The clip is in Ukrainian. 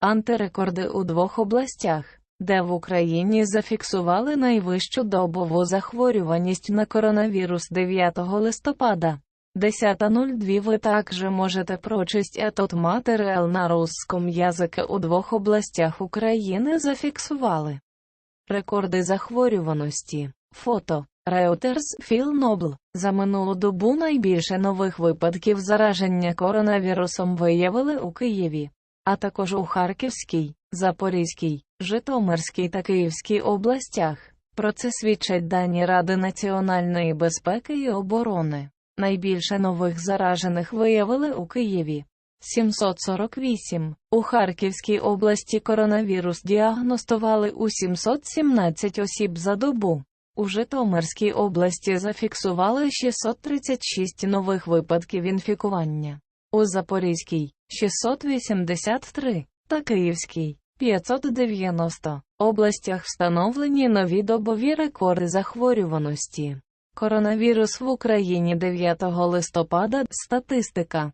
антирекорди у двох областях, де в Україні зафіксували найвищу добову захворюваність на коронавірус 9 листопада. 10.02 Ви також можете прочесть этот матеріал на русском язике у двох областях України зафіксували. Рекорди захворюваності. Фото. Reuters Філ Нобл. За минулу добу найбільше нових випадків зараження коронавірусом виявили у Києві, а також у Харківській, Запорізькій, Житомирській та Київській областях. Про це свідчать дані Ради національної безпеки і оборони. Найбільше нових заражених виявили у Києві. 748. У Харківській області коронавірус діагностували у 717 осіб за добу. У Житомирській області зафіксували 636 нових випадків інфікування. У Запорізькій 683 та Київській 590 областях встановлені нові добові рекорди захворюваності. Коронавірус в Україні 9 листопада. Статистика.